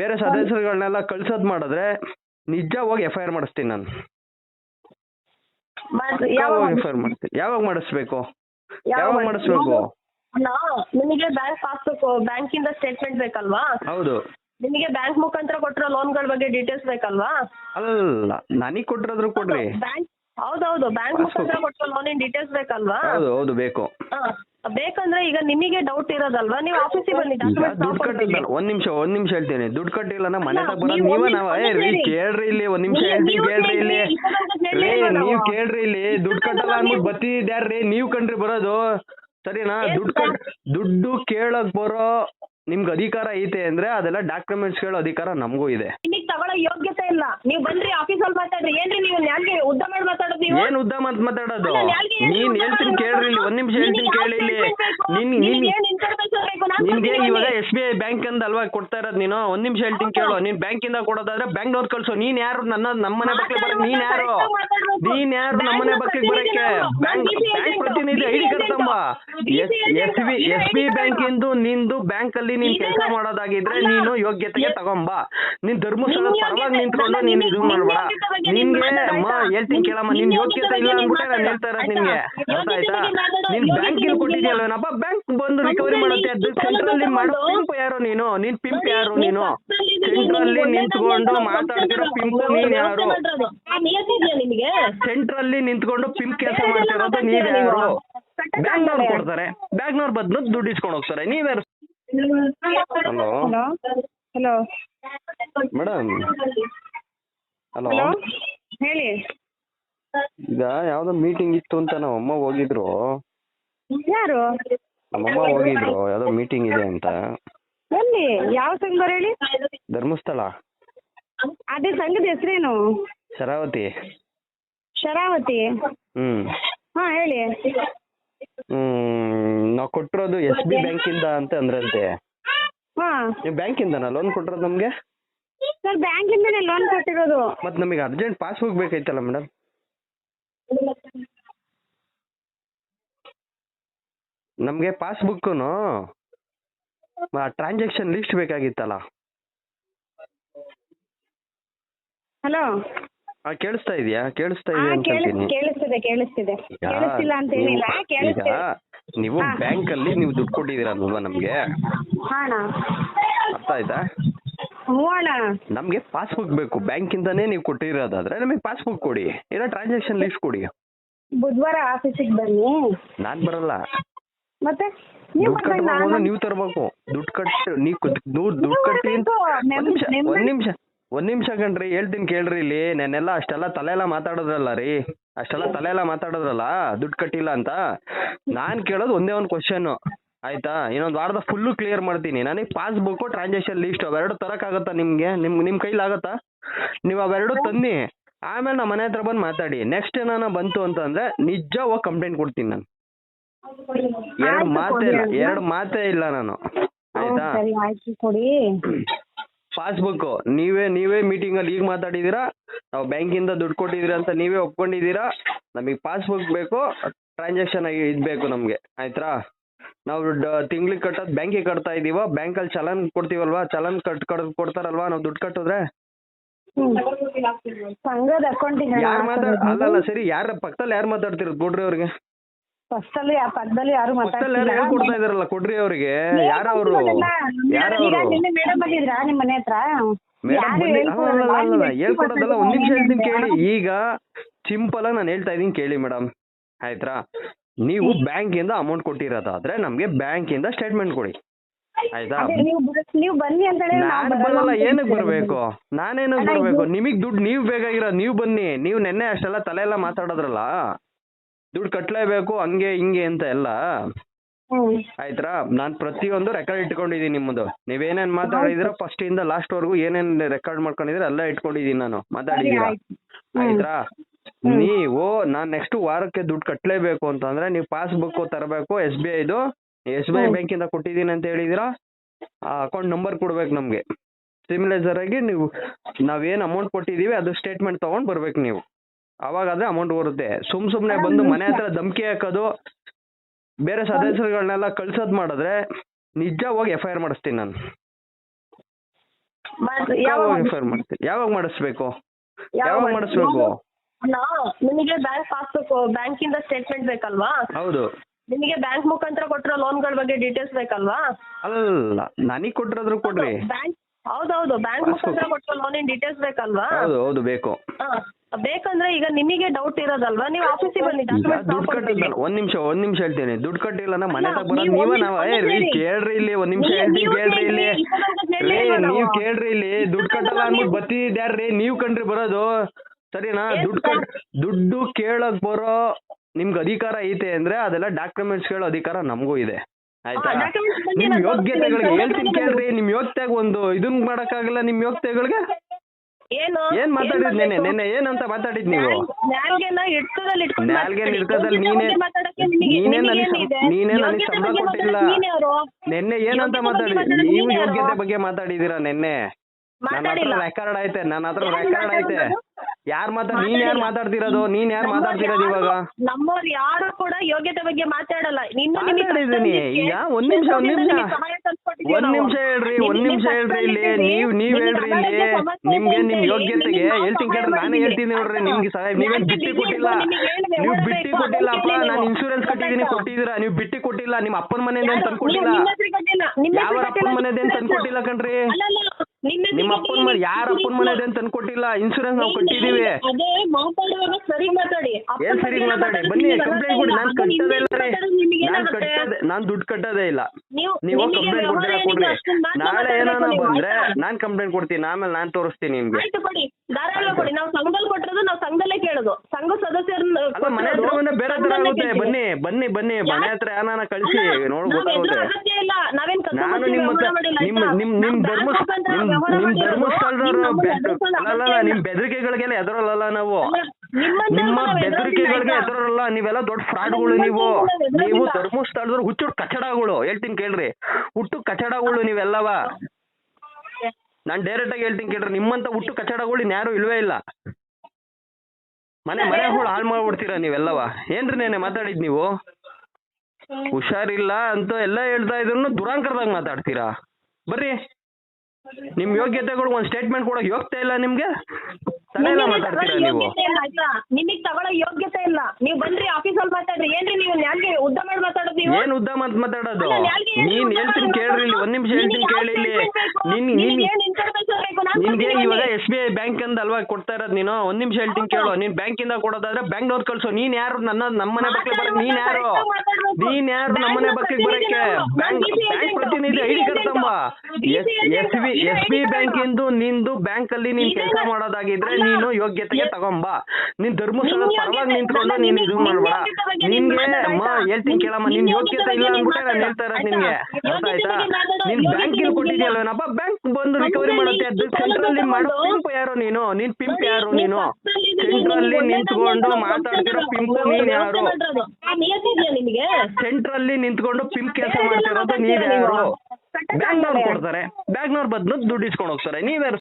ಬೇರೆ ಸದಸ್ಯರುಗಳನ್ನೆಲ್ಲ ಕಳ್ಸೋದ್ ಮಾಡಿದ್ರೆ ನಿಜ ಹೋಗಿ ಎಫ್ ಐ ಆರ್ ಮಾಡಿಸ್ತೀನಿ ನಾನು. ಯಾವಾಗ ಯಾವಾಗ ಎಫ್ ಐ ಆರ್ ಮಾಡ್ತೀನಿ ಯಾವಾಗ ಮಾಡಿಸ್ಬೇಕು? ಯಾವಾಗ ಮಾಡಿಸ್ಬೇಕು? ನಿಮಗೆ ಬ್ಯಾಂಕ್ ಪಾಸ್ಬುಕ್ ಬ್ಯಾಂಕಿಂದ ಸ್ಟೇಟ್ಮೆಂಟ್ ಬೇಕಲ್ವಾ? ಹೌದು. ನಿಮಗೆ ಬ್ಯಾಂಕ್ ಮುಖಾಂತರ ಕೊಟ್ಟಿರೋ ಲೋನ್ಗಳ ಬಗ್ಗೆ ಡೀಟೇಲ್ಸ್ ಬೇಕಲ್ವಾ? ಅಲ್ಲ ನನಗೆ ಕೊಟ್ಟಿರೋದ್ರು ಕೊಡ್ರಿ. ಬ್ಯಾಂಕ್ ಹೌದೌದು ಬ್ಯಾಂಕ್ ಮುಖಾಂತರ ಕೊಟ್ಟಿರೋ ಲೋನಿನ ಡೀಟೇಲ್ಸ್ ಬೇಕಲ್ವಾ? ಹೌದು ಹೌದು ಬೇಕು. ಬೇಕಂದ್ರೆ ಈಗ ನಿಮಗೆ ಡೌಟ್ ಇರೋದಲ್ವಾ? ನೀವು ಆಫೀಸಿಗೆ ಬನ್ನಿ ದುಡ್ಡು ಕಟ್ಟಿಲ್ಲ ಒಂದ್ ನಿಮಿಷ ಒಂದ್ ನಿಮಿಷ ಹೇಳ್ತೀನಿ. ದುಡ್ಡು ಕಟ್ಟಿಲ್ಲ ನಾ ಮನೆ ತಗ ಬರೋದು ನೀವು ನೀವ. ಕೇಳ್ರಿ ಇಲ್ಲಿ ಒಂದ್ ನಿಮಿಷ ಹೇಳ್ತೀನಿ ಕೇಳ್ರಿ ಇಲ್ಲಿ. ರೇ ನೀವ್ ಕೇಳ್ರಿ ಇಲ್ಲಿ ದುಡ್ಡು ಕಟ್ಟಲ್ಲ ಅಂದ್ಬಿಟ್ಟು ಬತ್ತಿದ್ಯಾರ್ರಿ? ನೀವ್ ಕಂಡ್ರಿ ಬರೋದು? ಸರಿನಾ? ದುಡ್ಡ್ ದುಡ್ಡು? ಕಟ್ ದುಡ್ಡು ಕೇಳಕ್ ಬರೋ ನಿಮ್ಗ್ ಅಧಿಕಾರ ಐತೆ ಅಂದ್ರೆ ಅದೆಲ್ಲ ಡಾಕ್ಯುಮೆಂಟ್ಸ್ ಕೇಳೋ ಅಧಿಕಾರ ನಮಗೂ ಇದೆ. ನಿಮಗೆ ತಗೊಳ್ಳೋ ಯೋಗ್ಯತೆ ಇಲ್ಲ. ನೀವು ಬನ್ರಿ ಆಫೀಸಲ್ಲಿ ಮಾತಾಡ್ರಿ ಏನ್ರಿ ನೀವು ನ್ಯಾಲ್ಗೆ ಉದ್ದ ಮಾಡಿ ಉದ್ದ ಮಾತ್ ಮಾತಾಡೋದು. ನೀನ್ ಹೇಳ್ತೀನಿ ಕೇಳ್ರಿ ಇಲ್ಲಿ ಒಂದ್ ನಿಮಿಷ ಹೇಳ್ತೀನಿ ಕೇಳಿ ಇಲ್ಲಿ. ನಿನ್? ನಿನ್ ನಿಮ್ಗೆ ಇವಾಗ. ಎಸ್ ಬಿ ಐ ಬ್ಯಾಂಕ್ ಅಂದ ಅಲ್ವಾ ಕೊಡ್ತಾ ಇರೋದು ನೀನು? ಒಂದ್ ನಿಮಿಷ ಹೇಳ್ತೀನಿ ಕೇಳು. ನೀನ್ ಬ್ಯಾಂಕ್ ಇಂದ ಕೊಡೋದಾದ್ರೆ ಬ್ಯಾಂಕ್ನವ್ರು ಕಳ್ಸು. ನೀನ್ ಯಾರು? ನನ್ನ ನಮ್ಮನೆ ಬಗ್ಗೆ ಬರ ನೀನ್ ಯಾರು. ನೀನ್ ಯಾರು? ನಮ್ಮನೆ ಮನೆ ಬಕ್ಕೆ ಬರಕ್ಕೆ? ಬ್ಯಾಂಕ್. ಬ್ಯಾಂಕ್ ಪ್ರತಿನಿಧಿ ಐಡಿ ಕಾರ್ಡ್ ತಮ್ಮ S B S B bank ಇಂದು ನಿಂದು ಬ್ಯಾಂಕ್ ಅಲ್ಲಿ ನೀನ್ ಕೆಲಸ ಮಾಡೋದಾಗಿದ್ರೆ. ನೀನು ಯೋಗ್ಯತೆಗೆ ತಗೊಂಬ. ನೀನ್ ಧರ್ಮಸ್ಥಳ ಪರವಾಗಿ ನಿಂತ್ಕೊಂಡು ನೀನ್ ಇದು ಮಾಡ್ಬೇಡ. ಬಗ್ಗೆ ನಿನ್ಗೆ ಅಮ್ಮ? ಹೇಳ್ತೀನಿ ಕೇಳಮ್ಮ ನಿನ್ ಯೋಗ್ಯತೆ ಇಲ್ಲ ಅಂದ್ಬಿಟ್ಟು ನಾನು ಹೇಳ್ತಾ ಇರೋದು? ನಿನ್ಗೆ. ಅರ್ಥ ಆಯ್ತಾ? ಬಗ್ಗೆ. ನೀನ್ ಬ್ಯಾಂಕಿಗೆ ಬಗ್ಗೆ ಕೊಟ್ಟಿದ್ಯಲ್ವೇನಪ್ಪ? ಬ್ಯಾಂಕ್ ಬಂದು ರಿಕವರಿ ಮಾಡುತ್ತೆ. ಅದು ಸೆಂಟ್ರಲ್ಲಿ ಮಾಡೋ ಪಿಂಪ್ ಯಾರು ನೀನು? ನೀನ್ ಪಿಂಪ್ ಯಾರು ನೀನು ಸೆಂಟ್ರಲ್ಲಿ ನಿಂತ್ಕೊಂಡು ಮಾತಾಡ್ತಿರೋ ಪಿಂಪ್. ನೀನ್ ಯಾರು? ಸೆಂಟ್ರಲ್ಲಿ ನಿಂತ್ಕೊಂಡು ಪಿಂಪ್ ಕೆಲಸ ಮಾಡ್ತಿರೋದು ನೀವ್? ಯಾರು? ಬ್ಯಾಂಕ್ನವ್ರು. ಕೊಡ್ತಾರೆ. ಬ್ಯಾಂಕ್ನವ್ರು ಬದ್ಲು ದುಡ್ಡು ಇಸ್ಕೊಂಡು ಹೋಗ್ತಾರೆ. ನೀವ್ಯಾರು? ಹಲೋ ಹಲೋ ಮೇಡಮ್ ಹಲೋ ಹೇಳಿ. ಈಗ ಯಾವ್ದೋ ಮೀಟಿಂಗ್ ಇತ್ತು ಅಂತ ನಮ್ಮ ಅಮ್ಮ ಹೋಗಿದ್ರು. ಯಾರು? ನಮ್ಮಮ್ಮ ಹೋಗಿದ್ರು ಯಾವ್ದೋ ಮೀಟಿಂಗ್ ಇದೆ ಅಂತ. ಎಲ್ಲಿ ಯಾವ ಸಂಘದವ್ರು ಹೇಳಿ? ಧರ್ಮಸ್ಥಳ. ಅದೇ ಸಂಘದ ಹೆಸರೇನು? ಶರಾವತಿ. ಶರಾವತಿ? ಹ್ಮ್. ಹಾ ಹೇಳಿ. ಹ್ಮ್ ನಾವ್ ಕೊಟ್ಟಿರೋದು ಎಸ್ ಬಿ ಬ್ಯಾಂಕಿಂದ ಅಂತ ಅಂದ್ರಂತೆ. ಹಾ. ನೀವು ಬ್ಯಾಂಕಿಂದನಾ? ಲೋನ್ ಕೊಟ್ಟಿರೋದು ನಮ್ಗೆ? ಸರ್ ಬ್ಯಾಂಕಿಂದನೇ ಲೋನ್ ಕೊಟ್ಟಿರೋದು. ಮತ್ತೆ ನಮಗೆ ಅರ್ಜೆಂಟ್ ಪಾಸ್ಬುಕ್ ಬೇಕೈತಲ್ಲ ಮೇಡಮ್ ನಮಗೆ ಪಾಸ್ಬುಕ್ಕುನು ಟ್ರಾನ್ಸಾಕ್ಷನ್ ಲಿಸ್ಟ್ ಬೇಕಾಗಿತ್ತಲ್ಲ. ಹಲೋ ಆ ಕೇಳಿಸ್ತಾ ಇದೆಯಾ? ಕೇಳಿಸ್ತಾ ಇದೆ ಅನ್ಕೊಂತೀನಿ ಕೇಳಿಸ್ತಿದೆ ಕೇಳಿಸ್ತಿದೆ. ಕೇಳಿಸ್ತಿಲ್ಲ ಅಂತ ಏನಿಲ್ಲ. ಈಗ ಕೇಳಿಸ್ತಿದೆ. ನೀವು ಹಾ. ಬ್ಯಾಂಕ್ ಅಲ್ಲಿ ನೀವು ದುಡ್ಡು ಕೊಟ್ಟಿದ್ದೀರಲ್ವಾ ನಮ್ಗೆ? ಹಾ ಅಣ್ಣ ಅರ್ಥ ಆಯ್ತಾ? ಹ್ಞೂ ಅಣ್ಣ. ನಮ್ಗೆ ಪಾಸ್ಬುಕ್ ಬೇಕು. ಬ್ಯಾಂಕಿಂದಾನೇ ನೀವು ಕೊಟ್ಟಿರೋದಾದ್ರೆ ನಮಗೆ ಪಾಸ್ಬುಕ್ ಕೊಡಿ. ಇಲ್ಲ ಟ್ರಾನ್ಸಾಕ್ಷನ್ ಲಿಸ್ಟ್ ಕೊಡಿ. ಬುಧವಾರ ಆಫೀಸಿಗೆ ಬನ್ನಿ. ನಾನ್ ಬರಲ್ಲ. ಮತ್ತೆ ನೀವು ನೀವ್ ತರಬೇಕು. ದುಡ್ಡು ಕಟ್ಟಿ ನೀವು ದುಡ್ಡು ಕಟ್ಟಿ ಒಂದ್ ನಿಮಿಷ ಒಂದ್ ನಿಮಿಷ ಕಣ್ರಿ ಹೇಳ್ತೀನಿ ಕೇಳ್ರಿ ಇಲ್ಲಿ. ನೆನ್ನೆಲ್ಲ ಅಷ್ಟೆಲ್ಲ ತಲೆ ಎಲ್ಲ ಮಾತಾಡೋದ್ರಲ್ಲ ರೀ. ಅಷ್ಟೆಲ್ಲ ತಲೆ ಎಲ್ಲ ಮಾತಾಡೋದ್ರಲ್ಲ? ದುಡ್ಡು ಕಟ್ಟಿಲ್ಲ ಅಂತ? ನಾನ್ ಕೇಳೋದು ಒಂದೇ ಒಂದು ಕ್ವಶನ್ ಆಯ್ತಾ? ಇನ್ನೊಂದು ವಾರದ ಫುಲ್ಲು ಕ್ಲಿಯರ್ ಮಾಡ್ತೀನಿ. ನನಗೆ ಪಾಸ್ಬುಕ್ ಟ್ರಾನ್ಸಾಕ್ಷನ್ ಲಿಸ್ಟ್ ಅವೆರಡು ತರಕಾಗತ್ತಾ ನಿಮ್ಗೆ? ನಿಮ್ ನಿಮ್ ಕೈಲಾಗತ್ತಾ ನೀವು ಅವೆರಡು ತನ್ನಿ ಆಮೇಲೆ ನಮ್ಮ ಮನೆ ಹತ್ರ ಬಂದು ಮಾತಾಡಿ. ನೆಕ್ಸ್ಟ್ ಏನಾನ ಬಂತು ಅಂತಂದ್ರೆ ನಿಜ ಹೋಗಿ ಕಂಪ್ಲೇಂಟ್ ಕೊಡ್ತೀನಿ ನಾನು. ಎರಡು ಮಾತೇ ಇಲ್ಲ. ಎರಡು ಮಾತೇ ಇಲ್ಲ ನಾನು. ಹೌದು ಆಯ್ತಾ? ಸರಿ ಆಯ್ತು ಕೊಡಿ. ಪಾಸ್ಬುಕ್ ನೀವೇ ನೀವೇ ಮೀಟಿಂಗ್ ಅಲ್ಲಿ ಈಗ ಮಾತಾಡಿದೀರಾ ನಾವು ಬ್ಯಾಂಕಿಂದ ದುಡ್ಡು ಕೊಟ್ಟಿದ್ದೀರಾ ಅಂತ ನೀವೇ ಒಪ್ಕೊಂಡಿದ್ದೀರಾ? ನಮಗೆ ಪಾಸ್ಬುಕ್ ಬೇಕು ಟ್ರಾನ್ಸಾಕ್ಷನ್ ಆಗಿ ಇದ್ ಬೇಕು ನಮ್ಗೆ ಆಯ್ತಾ? ನಾವು ತಿಂಗ್ಳಿಗೆ ಕಟ್ಟೋದು ಬ್ಯಾಂಕಿಗೆ ಕಟ್ತಾ ಇದೀವ ಬ್ಯಾಂಕಲ್ಲಿ ಚಲನ್ ಕೊಡ್ತೀವಲ್ವಾ? ಚಲನ್ ಕಟ್ ಕಡ್ ಕೊಡ್ತಾರಲ್ವಾ ನಾವು ದುಡ್ಡು ಕಟ್ಟಿದ್ರೆ? ಹ್ಮ್. ಸಂಘದ ಅಕೌಂಟಿಗೆ ಯಾರು ಮಾತಾಡ್ ಅಲ್ಲಲ್ಲ ಸರಿ ಯಾರ ಪಕ್ಕದಲ್ಲಿ ಯಾರು ಮಾತಾಡ್ತಿರೋದು? ಕೊಡ್ರಿ ಅವ್ರಿಗೆ. ಫಸ್ಟ್ ಅಲ್ಲಿ ಆ ಪಕ್ಕದಲ್ಲಿ ಯಾರು ಪಕ್ಕದಲ್ಲಿ ಯಾರು ಹೇಳ್ಕೊಡ್ತಾ ಇದಾರಲ್ಲ ಕೊಡ್ರಿ ಅವ್ರಿಗೆ? ಯಾರವರು ಯಾರವರು ಮೇಡಮ್ ಬಂದಿದ್ರಾ ನಿಮ್ ಮನೆ ಹತ್ರ? ಯಾರು ಹೇಳ್ಕೊಡೋದಲ್ಲ ಒಂದ್ ನಿಮಿಷ ಹೇಳ್ತೀನಿ ಕೇಳಿ. ಈಗ ಸಿಂಪಲ್ ಆಗಿ ನಾನು ಹೇಳ್ತಾ ಇದೀನಿ ಕೇಳಿ ಮೇಡಮ್ ಆಯ್ತಾ ನೀವು ಬ್ಯಾಂಕ್ ಇಂದ ಅಮೌಂಟ್ ಕೊಟ್ಟಿರೋದಾದ್ರೆ ನಮ್ಗೆ ಬ್ಯಾಂಕ್ ಇಂದ ಸ್ಟೇಟ್ಮೆಂಟ್ ಕೊಡಿ. ಆಯ್ತಾ? ನೀವು ಬನ್ನಿ ಅಂತ ನಾನ್ ಬರಲ್ಲ ಬರಲ್ಲ ಅಂತ ಏನಕ್ ಹೇಳ್ತೀವಿ. ಬರ್ಬೇಕು? ನಾನೇನಕ್ ಅಣ್ಣ, ಬರ್ಬೇಕು? ನಿಮಗ್ ದುಡ್ಡು ನೀವ್ ಬೇಕಾಗಿರೋದು ನೀವ್ ಬನ್ನಿ. ನೀವು ನೆನ್ನೆ ಅಷ್ಟೆಲ್ಲ ತಲೆ ಎಲ್ಲ ಮಾತಾಡೋದ್ರಲ್ಲ? ದುಡ್ಡು ಕಟ್ಲೇಬೇಕು ಹಂಗೆ ಹಿಂಗೆ ಅಂತ ಎಲ್ಲ? ಆಯ್ತರ? ಆಯ್ತಾ ನಾನ್ ಪ್ರತಿಯೊಂದು ರೆಕಾರ್ಡ್ ಇಟ್ಕೊಂಡಿದೀನಿ ನಿಮ್ಮದು. ನೀವೇನೇನ್ ಮಾತಾಡಿದಿರ ಫಸ್ಟ್ ಇಂದ ಲಾಸ್ಟ್ ವರ್ಗು ಏನೇನ್ ರೆಕಾರ್ಡ್ ಮಾಡ್ಕೊಂಡಿದ್ರೆ ಎಲ್ಲ ಇಟ್ಕೊಂಡಿದೀನಿ ನಾನು. ಮಾತಾಡಿದೀರಾ ಆಯ್ತು. ನೀವು ನಾನ್ ನೆಕ್ಸ್ಟ್ ವಾರಕ್ಕೆ ದುಡ್ಡು ಕಟ್ಲೇಬೇಕು ಅಂತಂದ್ರೆ ನೀವು ಪಾಸ್ಬುಕ್ ತರಬೇಕು ಎಸ್ ಬಿ ಐದು ಎಸ್ ಬಿ ಐ. ಬ್ಯಾಂಕಿಂದ ಕೊಟ್ಟಿದೀನಿ ಅಂತ ಹೇಳಿದಿರಾ ಆ ಅಕೌಂಟ್ ನಂಬರ್ ಕೊಡ್ಬೇಕು ನಮ್ಗೆ. ಸಿಮಿಲೈಸರ್ ಆಗಿ ನೀವು ನಾವೇನ್ ಅಮೌಂಟ್ ಕೊಟ್ಟಿದೀವಿ ಅದು ಸ್ಟೇಟ್ಮೆಂಟ್ ತಗೊಂಡ್ ಬರ್ಬೇಕು ನೀವು. ಅವಾಗ ಅದೇ ಅಮೌಂಟ್ ಬರುತ್ತೆ. ಸುಮ್ ಸುಮ್ನೆ ಬಂದು ಮನೆ ಹತ್ರ ಧಮಕಿ ಹಾಕೋದು ಬೇರೆ ಸದಸ್ಯರುಗಳನ್ನೆಲ್ಲ ಕಳ್ಸೋದ್ ಮಾಡಿದ್ರೆ ನಿಜ ಹೋಗಿ ಎಫ್ ಐ ಆರ್ ಮಾಡಿಸ್ತೀನಿ ನಾನು. ಯಾವಾಗ ಎಫ್ ಮಾಡ್ತೀನಿ. ಯಾವಾಗ ಮಾಡಿಸ್ಬೇಕು? ಯಾವಾಗ ಮಾಡಿಸ್ಬೇಕು? ನಿಮಗೆ ಬ್ಯಾಂಕ್ ಪಾಸ್ಬುಕ್ ಬ್ಯಾಂಕಿಂದ ಸ್ಟೇಟ್ಮೆಂಟ್ ಬೇಕಲ್ವಾ? ಹೌದು. ನಿಮಗೆ ಬ್ಯಾಂಕ್ ಮುಖಾಂತರ ಕೊಟ್ಟಿರೋ ಲೋನ್ಗಳ ಬಗ್ಗೆ ಡೀಟೇಲ್ಸ್ ಬೇಕಲ್ವಾ? ಅಲ್ಲ ನನಗೆ ಕೊಟ್ಟಿರೋದ್ರು ಕೊಡ್ರಿ. ಬ್ಯಾಂಕ್ ಹೌದೌದು. ಬ್ಯಾಂಕ್. ಮುಖಾಂತರ ಕೊಟ್ಟಿರೋ ಲೋನಿನ ಡೀಟೇಲ್ಸ್ ಬೇಕಲ್ವಾ? ಹೌದು ಹೌದು ಬೇಕು. ಹಾ ಬೇಕಂದ್ರೆ ಈಗ ನಿಮಗೆ ಡೌಟ್ ಇರೋದಲ್ವಾ? ನೀವು ಆಫೀಸಿಗೆ ಬನ್ನಿ ಡಾಕ್ಯುಮೆಂಟ್ಸ್ ದುಡ್ಡು ಕಟ್ಟಿಲ್ಲ ಒಂದ್ ನಿಮಿಷ ಒಂದ್ ನಿಮಿಷ ಹೇಳ್ತೀನಿ. ದುಡ್ಡು ಕಟ್ಟಿಲ್ಲ ನಾ ಮನೆ ಅಲ್ಲ, ತಗ ಬರೋದು ನೀವು ನೀವ ಒಂದ್ ನಾವ ನಿಮಿಷ ಏ ರೀ. ಕೇಳ್ರಿ ಇಲ್ಲಿ ಒಂದ್ ನಿಮಿಷ ನೀವು- ಹೇಳ್ತೀನಿ ನೀವು ಕೇಳ್ರಿ ಇಲ್ಲಿ. ಕೇಳಿ, ರೇ ನೀವ್ ನಾವು. ಕೇಳ್ರಿ ಇಲ್ಲಿ. ದುಡ್ಡು ಕಟ್ಟಲ್ಲ ಅನ್ಬಿಟ್ಟು ಬತ್ತಿದ್ಯಾರ್ರಿ ನೀವ್ ಕಣ್ರಿ ಬರೋದು? ಸರಿನಾ? ಏನ್ ದುಡ್ಡು? ಕಟ್ ದುಡ್ಡು ಕೇಳಕ್ ಬರೋ ನಿಮ್ಗ್ ಅಧಿಕಾರ ಐತೆ ಅಂದ್ರೆ ಅದೆಲ್ಲ ಡಾಕ್ಯುಮೆಂಟ್ಸ್ ಕೇಳೋ ಅಧಿಕಾರ ನಮಗೂ ಇದೆ. ಆಯ್ತಾ? ನಿಮ್ ಯೋಗ್ಯತೆಗಳಿಗೆ ಹೇಳ್ತೀನಿ ಕೇಳ್ರಿ ನಿಮ್ ಯೋಗ್ಯತೆಗ್ ಒಂದು ಇದನ್ ಮಾಡಕ್ಕಾಗಲ್ಲ ನಿಮ್ ಯೋಗ್ಯತೆಗಳಿಗೆ? ಏನು? ಮಾತಾಡಿದ್ ನೆನೆ ನಿನ್ನೆ? ನೆನೆ ಏನಂತ ಮಾತಾಡಿದ್ ನೀವು? ನಾಲ್ಗೆ ಹಿಡ್ತದಲ್ಲಿ ನೀನೇ- ನೀನೇ ನನಗೆ? ನೀನೇ ನನಗೆ ಸಂಬಳ ಕೊಟ್ಟಿಲ್ಲ. ನಿನ್ನೆ ಏನಂತ ಮಾತಾಡಿ ನೀವು ಯೋಗ್ಯತೆ ಬಗ್ಗೆ ಮಾತಾಡಿದೀರಾ ನೆನ್ನೆ? ನನ್ನ ಹತ್ರ ರೆಕಾರ್ಡ್ ಐತೆ ನನ್ನ ಹತ್ರ ರೆಕಾರ್ಡ್ ಐತೆ? ಯಾರ್ ಮಾತಾಡ್ ನೀನ್ ಯಾರ್ ಮಾತಾಡ್ತಿರೋದು? ನೀನ್ ಯಾರ್ ಮಾತಾಡ್ತಿರೋದು ಇವಾಗ? ನಮ್ಮವ್ರು ಯಾರು ಕೂಡ ಯೋಗ್ಯತೆ ಬಗ್ಗೆ ಮಾತಾಡಲ್ಲ. ನಿನ್ನ ಮಾತಾಡಿದೀನಿ. ಈಗ ಒಂದ್ ನಿಮಿಷ, ಒಂದ್ ನಿಮಿಷ. ಒಂದ್. ನಿಮಿಷ ಹೇಳ್ರಿ ಒಂದ್ ನಿಮಿಷ ಹೇಳ್ರಿ ಇಲ್ಲಿ. ನೀವ್ ನೀವ್ ಹೇಳ್ರಿ ಇಲ್ಲಿ. ನಿಮ್ಗೆ ನಿಮ್ ಯೋಗ್ಯತೆಗೆ ಹೇಳ್ತೀನಿ ಕೇಳ್ರಿ. ನಾನೇ ಹೇಳ್ತೀನಿ ನೋಡ್ರಿ. ನಿಮ್ಗೆ ಸಹಾಯ. ನೀವೇನ್ ಬಿಟ್ಟಿ ಕೊಟ್ಟಿಲ್ಲ. ನೀವು ಬಿಟ್ಟಿ ಕೊಟ್ಟಿಲ್ಲ ಅಪ್ಪ. ನಾನ್ ಇನ್ಶೂರೆನ್ಸ್ ಕಟ್ಟಿದೀನಿ ಕೊಟ್ಟಿದೀರ ನೀವ್ ಬಿಟ್ಟಿ ಕೊಟ್ಟಿಲ್ಲ. ನಿಮ್ಮ ಅಪ್ಪನ ಮನೆಯಿಂದ ತಂದ್ಕೊಟ್ಟಿಲ್ಲ? ಯಾವ ಅಪ್ಪನ ಮನೆಯಿಂದ ಮನೆದೇನ್ ತಂದು ಕಣ್ರಿ? ನಿಮ್ಮ ಅಪ್ಪನ ಮನೆ ಯಾರ ಅಪ್ಪನ ಮನೆ ಅಂತ ಅನ್ಕೊಟ್ಟಿಲ್ಲ? ಇನ್ಶೂರೆನ್ಸ್ ನಾವು ಕಟ್ಟಿದೀವಿ. ಅದೇ ಮಾತಾಡುವಾಗ ಸರಿ ಮಾತಾಡಿ. ಏನ್ ಸರಿ ಮಾತಾಡಿ? ಬನ್ನಿ ಕಂಪ್ಲೇಂಟ್ ಕೊಡಿ. ನಾನ್ ಕಟ್ಟದೇ ಇಲ್ಲ ರೀ. ನಾನ್? ಕಟ್ಟೋದೇ ನಾನ್ ದುಡ್ಡು ಕಟ್ಟೋದೇ ಇಲ್ಲ. ನೀವು ಕಂಪ್ಲೇಂಟ್ ಕೊಡ್ತೀರಾ? ಕೊಡ್ರಿ. ನಾಳೆ ಏನಾನ ಬಂದ್ರೆ? ನಾನ್ ಕಂಪ್ಲೇಂಟ್ ಕೊಡ್ತೀನಿ. ಆಮೇಲೆ ನಾನ್ ತೋರಿಸ್ತೀನಿ ನಿಮ್ಗೆ. ಆಯ್ತು ಕೊಡಿ. ಧಾರಾಳ ಕೊಡಿ. ನಾವು ಸಂಘದಲ್ಲಿ ಕೊಟ್ಟಿರೋದು ನಾವು ಸಂಘದಲ್ಲೇ ಕೇಳೋದು. ಸಂಘ ಸದಸ್ಯರನ್ನ ಅಲ್ಲ ಮನೆ ಹತ್ರ ಬಂದ್ರೆ ಬೇರೆ ತರ ಆಗುತ್ತೆ. ಬನ್ನಿ ಬನ್ನಿ ಬನ್ನಿ. ಮನೆ ಹತ್ರ ಏನಾನ ಕಳಿಸಿ ನೋಡ್ ಗೊತ್ತಾಗುತ್ತೆ. ನಾವೇನ್ ನಾನು ನಿಮ್ಮ ನಿಮ್ಮ ನಿಮ್? ನಿಮ್ ಧರ್ಮ ನಿಮ್ ನಿಮ್ ಧರ್ಮಸ್ಥಳದವ್ರು ನೀವು ನಮ್ಮನ್ನ ಎದುರಿಸೋದು ಅಲ್ಲಲ್ಲ ನಿಮ್ ಬೆದರಿಕೆಗಳಿಗೆಲ್ಲ ಎದುರಲ್ಲ ನಾವು. ನಿಮ್ಮ ಬೆದರಿಕೆಗಳಿಗೆ? ಎದುರಲ್ಲ ನೀವೆಲ್ಲ ದೊಡ್ಡ ಫ್ರಾಡ್ಗಳು ನೀವು. ನಾವು ಧರ್ಮಸ್ಥಳದವ್ರು ಹುಚ್ಚು ಕಚಡಗಳು ಹೇಳ್ತೀನಿ ಕೇಳ್ರಿ. ಹುಟ್ಟು ಕಚಡಗಳು ನೀವೆಲ್ಲವ. ನಾನ್ ಡೈರೆಕ್ಟ್ ಆಗಿ ಹೇಳ್ತೀನಿ ಕೇಳ್ರಿ ನಿಮ್ಮಂತ ಹುಟ್ಟು ಕಚಡಗಳು ಇನ್ಯಾರು ಇಲ್ವೇ ಇಲ್ಲ. ಮನೆ ಮನೆಗಳು ಹಾಳು ಮಾಡ್ಬಿಡ್ತೀರಾ ನೀವೆಲ್ಲವ? ಏನ್ರಿ ನೇನೆ ಮಾತಾಡಿದ್ ನೀವು? ಹುಷಾರಿಲ್ಲ ಅಂತ ಎಲ್ಲ ಹೇಳ್ತಾ ಇದ್ರು ದುರಾಂಕರದಾಗ ಮಾತಾಡ್ತೀರಾ? ಬರ್ರಿ. ನಿಮ್ ಯೋಗ್ಯತೆಗಳು ಒಂದ್ ಸ್ಟೇಟ್ಮೆಂಟ್ ಕೊಡಕ್ ಯೋಗ್ಯತೆ ಇಲ್ಲ ನಿಮ್ಗೆ? ತಲೆ ಎಲ್ಲ ಮಾತಾಡ್ತೀರಾ ನೀವು? ನಿಮಗೆ ತಗೊಳ್ಳೋ ಯೋಗ್ಯತೆ ಇಲ್ಲ. ನೀವು ಬನ್ರಿ ಆಫೀಸಲ್ಲಿ ಮಾತಾಡ್ರಿ. ಏನ್ರಿ ನೀವು ನ್ಯಾಲ್ಗೆ ಉದ್ದ ಮಾಡಿ ಮಾತಾಡೋದು ನೀವು? ಏನ್ ಉದ್ದ ಮಾತ್ ಮಾತಾಡೋದು? ಅಲ್ಲ, ನೀನ್ ಹೇಳ್ತೀನಿ ಕೇಳ್ರಿ ಇಲ್ಲಿ ಒಂದ್ ನಿಮಿಷ ಹೇಳ್ತೀನಿ ಕೇಳಿ ಇಲ್ಲಿ. ನಿನ್ ನಿನ್ ಕೊಡ್ತೀನಿ ಇವಾಗ. ಎಸ್ ಬಿ ಐ ಬ್ಯಾಂಕ್ ಅಂದ ಅಲ್ವಾ ಕೊಡ್ತಾ ಇರೋದು ನೀನು? ಒಂದ್ ನಿಮಿಷ ಹೇಳ್ತೀನಿ ಕೇಳು. ನೀನ್ ಬ್ಯಾಂಕ್ ಇಂದ ಕೊಡೋದಾದ್ರೆ ಬ್ಯಾಂಗ್ಳೂರ್ ಕಳ್ಸು. ನೀನ್ ಯಾರು? ನನ್ನ ನಮ್ಮನೆ ಬಗ್ಗೆ ಬರಕ್ ನೀನ್ ಯಾರು? ನೀನ್ ಯಾರು? ನಮ್ಮನೆ ಬಕ್ಕಿಗೆ ಬರಕ್ಕೆ ಬ್ಯಾಂಕ್ ಬ್ಯಾಂಕ್ ಪ್ರತಿನಿಧಿ ID ಕರ್ತಮ್ಮ S B S B bank ಇಂದು ನಿಂದು ಬ್ಯಾಂಕ್ ಅಲ್ಲಿ ನೀನ್ ಕೆಲಸ ಮಾಡೋದಾಗಿದ್ರೆ ನೀನು ಯೋಗ್ಯತೆಗೆ ತಗೊಂಬ. ನೀನ್ ಧರ್ಮಸ್ಥಳ ಪರವಾಗಿ ನಿಂತ್ಕೊಂಡು ನೀನ್ ಇದು ಮಾಡ್ಬೇಡ ನಿನ್ಗೆ ಅಮ್ಮ ಹೇಳ್ತೀನಿ ಕೇಳಮ್ಮ. ನಿನ್ ಯೋಗ್ಯತೆ ಇಲ್ಲ ಅಂದ್ಬಿಟ್ಟೆ ನಾನು ಹೇಳ್ತಾ ಇರೋದು ನಿನ್ಗೆ. ಅರ್ಥ ಆಯ್ತಾ ನೀನ್ ಇಲ್ಲಿ ಕೊಟ್ಟಿದ್ಯಲ್ವೇನಪ್ಪ ಬ್ಯಾಂಕ್ ಬಂದು ರಿಕವರಿ ಮಾಡುತ್ತೆ ಅದು ಸೆಂಟ್ರಲ್ಲಿ ಮಾಡೋ ಪಿಂಪ್ ಯಾರು ನೀನು? ನೀನ್ ಪಿಂಪ್ ಯಾರು ನೀನು ಸೆಂಟ್ರಲ್ಲಿ ನಿಂತ್ಕೊಂಡು ಮಾತಾಡ್ತಿರೋ ಪಿಂಪ್ ನೀನ್ ಯಾರು? ಸೆಂಟ್ರಲ್ಲಿ ನಿಂತ್ಕೊಂಡು ಪಿಂಪ್ ಕೆಲಸ ಮಾಡ್ತಿರೋದು ನೀವ್ ಯಾರು ಬ್ಯಾಂಕ್ನವ್ರು ಕೊಡ್ತಾರೆ. ಬ್ಯಾಂಕ್ನವ್ರು ಬದ್ಲು ದುಡ್ಡು ಇಸ್ಕೊಂಡು ಹೋಗ್ತಾರೆ. ನೀವ್ಯಾರು